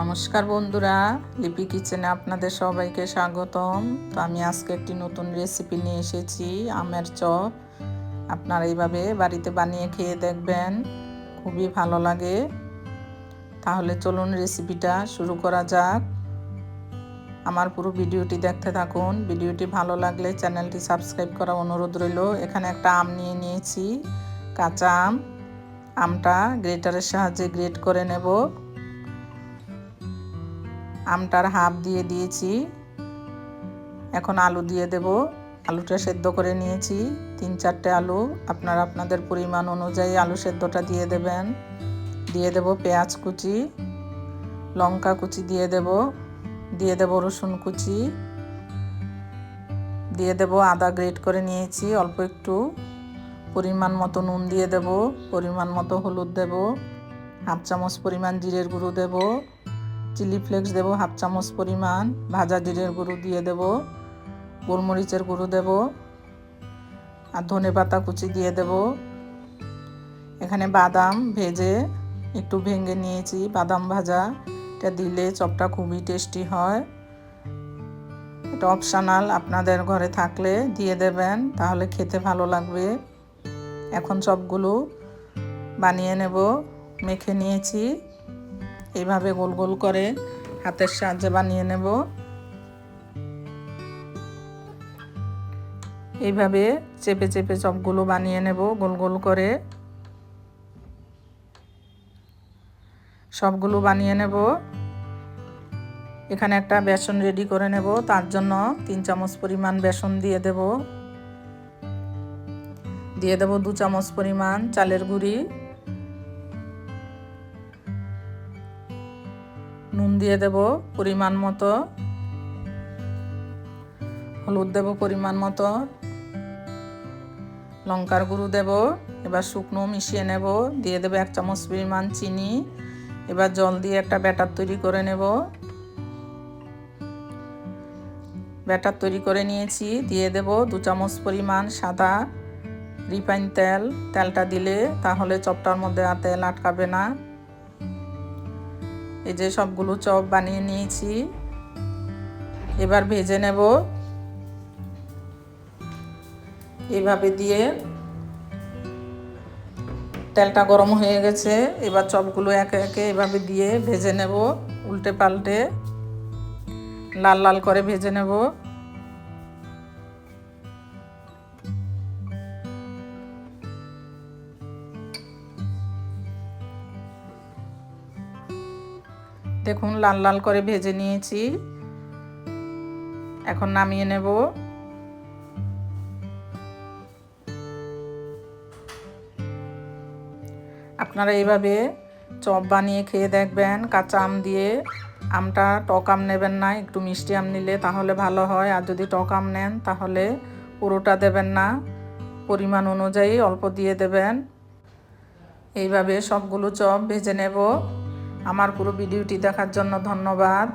নমস্কার বন্ধুরা, লিপি কিচেনে আপনাদের সবাইকে স্বাগতম। তো আমি আজকে একটি নতুন রেসিপি নিয়ে এসেছি, আমের চপ। আপনারা এইভাবে বাড়িতে বানিয়ে খেয়ে দেখবেন, খুবই ভালো লাগে। তাহলে চলুন রেসিপিটা শুরু করা যাক। আমার পুরো ভিডিওটি দেখতে থাকুন। ভিডিওটি ভালো লাগলে চ্যানেলটি সাবস্ক্রাইব করা অনুরোধ রইল। এখানে একটা আম নিয়ে নিয়েছি, কাঁচা আম। আমটা গ্রেটারের সাহায্যে গ্রেট করে নেব। আমটার হাফ দিয়ে দিয়েছি। এখন আলু দিয়ে দেব। আলুটা সেদ্ধ করে নিয়েছি। তিন চারটে আলু। আপনারা আপনাদের পরিমাণ অনুযায়ী আলু সেদ্ধটা দিয়ে দেবেন। দিয়ে দেব পেঁয়াজ কুচি, লঙ্কা কুচি দিয়ে দেব দিয়ে দেব রসুন কুচি, দিয়ে দেব আদা গ্রেট করে নিয়েছি, অল্প একটু। পরিমাণ মতো নুন দিয়ে দেব, পরিমাণ মতো হলুদ দেব, হাফ চামচ পরিমাণ জিরের গুঁড়ো দেব। চিলি ফ্লেক্স দেব, হাফ চামচ পরিমাণ। ভাজা জিরের গুঁড়ো দিয়ে দেব, গোলমরিচের গুঁড়ো দেব, আর ধনে পাতা কুচি দিয়ে দেব। এখানে বাদাম ভেজে একটু ভেঙে নিয়েছি, বাদাম ভাজা। এটা দিলে চপটা খুবই টেস্টি হয়। এটা অপশানাল, আপনাদের ঘরে থাকলে দিয়ে দেবেন, তাহলে খেতে ভালো লাগবে। এখন চপগুলো বানিয়ে নেব, মেখে নিয়েছি। এইভাবে গোল গোল করে হাতের সাহায্যে বানিয়ে নেব। এইভাবে চেপে চেপে চপগুলো বানিয়ে নেব গোল গোল করে। সবগুলো বানিয়ে নেব। এখানে একটা বেসন রেডি করে নেব, তার জন্য তিন চামচ পরিমাণ বেসন দিয়ে দেব। দিয়ে দেব দু চামচ পরিমাণ চালের গুঁড়ি। নুন দিয়ে দেব পরিমাণ মতো। হলুদ দেব পরিমাণ মতো। লঙ্কার গুঁড়ো দেব, এবার শুকনো মিশিয়ে নেব, দিয়ে দেব এক চামচ পরিমাণ চিনি। এবার জল দিয়ে একটা ব্যাটার তৈরি করে নেব। ব্যাটার তৈরি করে নিয়েছি, দিয়ে দেব দু চামচ পরিমাণ সাদা রিফাইন তেল। তেলটা দিলে তাহলে চপটার মধ্যে আর তেল আটকাবে না। এই যে সবগুলো চপ বানিয়ে নিয়েছি। এবার ভেজে নেব। এভাবে দিয়ে তেলটা গরম হয়ে গেছে। এবার চপগুলো একে একে এভাবে দিয়ে ভেজে নেব, উল্টে পাল্টে। লাল লাল করে ভেজে নেব। দেখুন, লাল লাল করে ভেজে নিয়েছি। এখন নামিয়ে নেব। আপনারা এইভাবে চপ বানিয়ে খেয়ে দেখবেন, কাঁচা আম দিয়ে। আমটা টক আম নেবেন না, একটু মিষ্টি আম নিলে তাহলে ভালো হয়। আর যদি টক আম নেন, তাহলে পুরোটা দেবেন না। পরিমাণ অনুযায়ী অল্প দিয়ে দেবেন। এইভাবে সবগুলো চপ ভেজে নেব। আমার পুরো ভিডিওটি দেখার জন্য ধন্যবাদ।